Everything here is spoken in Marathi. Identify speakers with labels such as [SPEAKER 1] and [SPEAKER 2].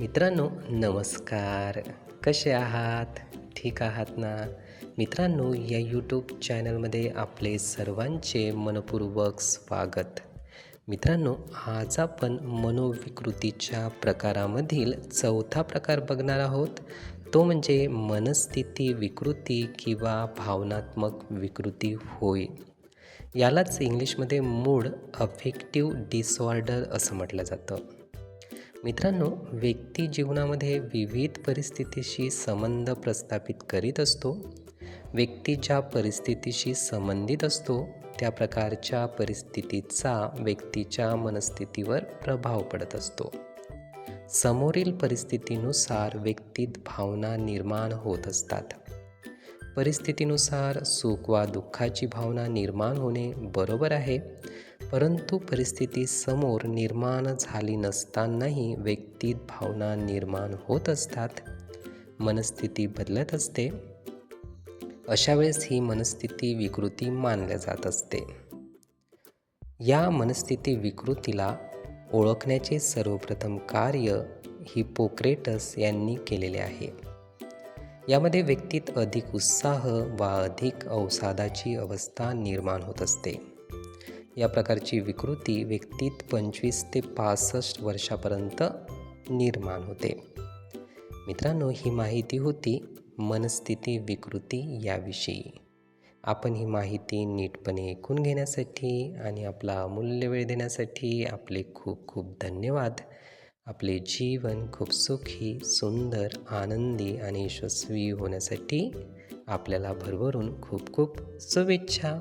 [SPEAKER 1] मित्रांनो नमस्कार. कसे आहात? ठीक आहात ना? मित्रांनो या यूट्यूब चॅनलमध्ये आपले सर्वांचे मनपूर्वक स्वागत. मित्रांनो आज आपण मनोविकृतीच्या प्रकारामधील चौथा प्रकार बघणार आहोत. तो म्हणजे मनस्थिती विकृती किंवा भावनात्मक विकृती होय. यालाच इंग्लिशमध्ये मूड अफेक्टिव्ह डिसऑर्डर असं म्हटलं जातं. मित्रांनो व्यक्ती जीवनामध्ये विविध परिस्थितीशी संबंध प्रस्थापित करीत असतो. व्यक्ती ज्या परिस्थितीशी संबंधित असतो त्या प्रकारच्या परिस्थितीचा व्यक्तीच्या मनस्थितीवर प्रभाव पडत असतो. समोरील परिस्थितीनुसार व्यक्तीत भावना निर्माण होत असतात. परिस्थितीनुसार सुख वा दुःखाची भावना निर्माण होणे बरोबर आहे. परंतु परिस्थिती समोर निर्माण झाली नसतानाही व्यक्तीत भावना निर्माण होत असतात. मनस्थिती बदलत असते. अशा वेळेस ही मनस्थिती विकृती मानल्या जात असते. या मनस्थिती विकृतीला ओळखण्याचे सर्वप्रथम कार्य हिपोक्रेटस यांनी केलेले आहे. यामध्ये व्यक्तीत अधिक उत्साह वा अधिक अवसादाची अवस्था निर्माण होत असते. या प्रकारची विकृती व्यक्तीत पंचवीस ते पासष्ट वर्षापर्यंत निर्माण होते. मित्रांनो ही माहिती होती मनस्थिती विकृती याविषयी. आपण ही माहिती नीटपणे ऐकून घेण्यासाठी आणि आपला अमूल्य वेळ देण्यासाठी आपले खूप खूप धन्यवाद. आपले जीवन खूप सुखी सुंदर आनंदी आणि यशस्वी होण्यासाठी आपल्याला भरभरून खूप खूप शुभेच्छा.